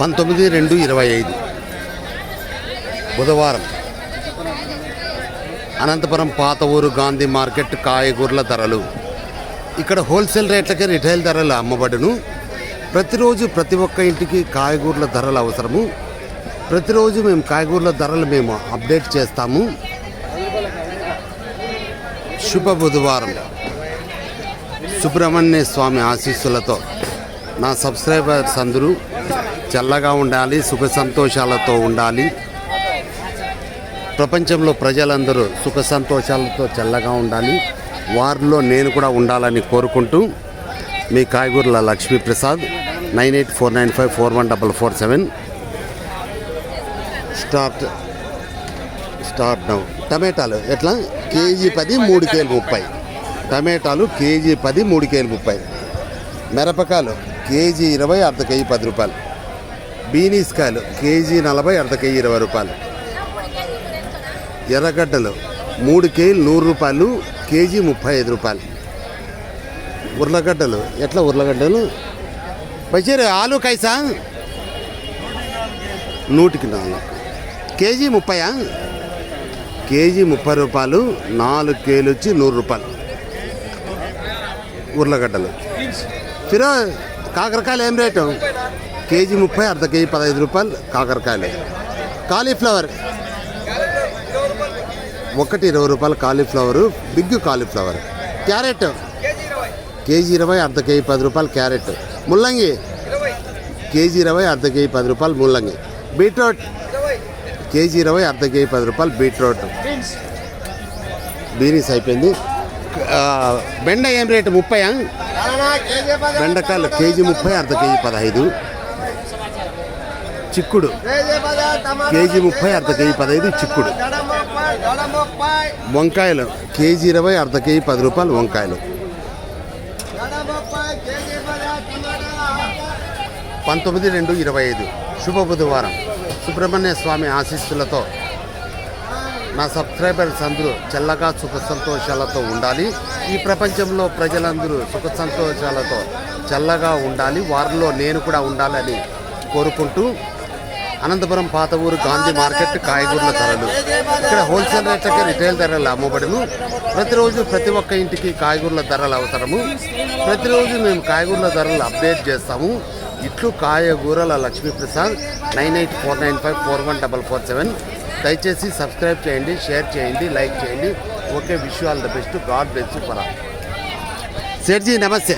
పంతొమ్మిది రెండు ఇరవై ఐదు. బుధవారం అనంతపురం పాత ఊరు గాంధీ మార్కెట్ కాయగూరల ధరలు. ఇక్కడ హోల్సేల్ రేట్లకే రిటైల్ ధరలు అమ్మబడును. ప్రతిరోజు ప్రతి ఒక్క ఇంటికి కాయగూరల ధరలు అవసరము. ప్రతిరోజు మేము కాయగూరల ధరలు మేము అప్డేట్ చేస్తాము. శుభ బుధవారం. సుబ్రహ్మణ్య స్వామి ఆశీస్సులతో నా సబ్స్క్రైబర్స్ అందరూ చల్లగా ఉండాలి సుఖ సంతోషాలతో ఉండాలి. ప్రపంచంలో ప్రజలందరూ సుఖ సంతోషాలతో చల్లగా ఉండాలి. వారిలో నేను కూడా ఉండాలని కోరుకుంటూ మీ కాయగూరల Lakshmiprasad nine eight four nine five four one double four seven. Start start down టమాటాలు ఎట్లా? కేజీ పది మూడు కేలు ముప్పై. టమాటాలు కేజీ పది మూడు కేలు ముప్పై. మిరపకాయలు కేజీ ఇరవై అర్ధ కేజీ పది రూపాయలు. బీనీస్ కాయలు కేజీ నలభై అర్ధ కేజీ ఇరవై రూపాయలు. ఎర్రగడ్డలు మూడు కేజీలు నూరు రూపాయలు కేజీ ముప్పై ఐదు రూపాయలు. ఉర్లగడ్డలు ఎట్లా ఉర్లగడ్డలు? బషీర్ ఆలు కైసా? నూటికి నాలుగు. కేజీ ముప్పయా? కేజీ ముప్పై రూపాయలు నాలుగు కేజీలు వచ్చి నూరు రూపాయలు. ఉర్లగడ్డలు. ఫిరో కాకరకాయలు ఏం రేటు? కేజీ ముప్పై అర్ధ కేజీ పదహైదు రూపాయలు కాకరకాయలు. కాలీఫ్లవర్. ఒకటి ఇరవై రూపాయలు cauliflower big cauliflower. Carrot. KG ఇరవై అర్ధ కేజీ పది రూపాయలు క్యారెట్. ముల్లంగి. కేజీ ఇరవై అర్ధ కేజీ పది రూపాయలు ముల్లంగి. బీట్రూట్. కేజీ ఇరవై అర్ధ కేజీ పది రూపాయలు బీట్రూట్. బీనీస్ అయిపోయింది. బెండ ఏం రేటు? ముప్పై బెండకాయలు కేజీ ముప్పై అర్ధ కేజీ పదహైదు. చిక్కుడు. కేజీ ముప్పై అర్ధ కేజీ పదహైదు చిక్కుడు. వంకాయలు కేజీ ఇరవై అర్ధ కేజీ పది రూపాయలు వంకాయలు. పంతొమ్మిది రెండు ఇరవై ఐదు. శుభ బుధవారం. సుబ్రహ్మణ్య స్వామి ఆశీస్సులతో నా సబ్స్క్రైబర్స్ అందరూ చల్లగా సుఖ సంతోషాలతో ఉండాలి. ఈ ప్రపంచంలో ప్రజలందరూ సుఖ సంతోషాలతో చల్లగా ఉండాలి. వారిలో నేను కూడా ఉండాలని కోరుకుంటూ అనంతపురం పాత ఊరు గాంధీ మార్కెట్ కాయగూరల ధరలు. ఇక్కడ హోల్సేల్ రేట్లకి రిటైల్ ధరలు అమ్మబడును. ప్రతిరోజు ప్రతి ఒక్క ఇంటికి కాయగూరల ధరలు అవసరము. ప్రతిరోజు మేము కాయగూరల ధరలు అప్డేట్ చేస్తాము. ఇట్లు కాయగూరల Lakshmiprasad nine eight four nine five four one double four seven. దయచేసి సబ్స్క్రైబ్ చేయండి షేర్ చేయండి లైక్ చేయండి. Okay wish all the best. God bless for all. Sethji నమస్తే.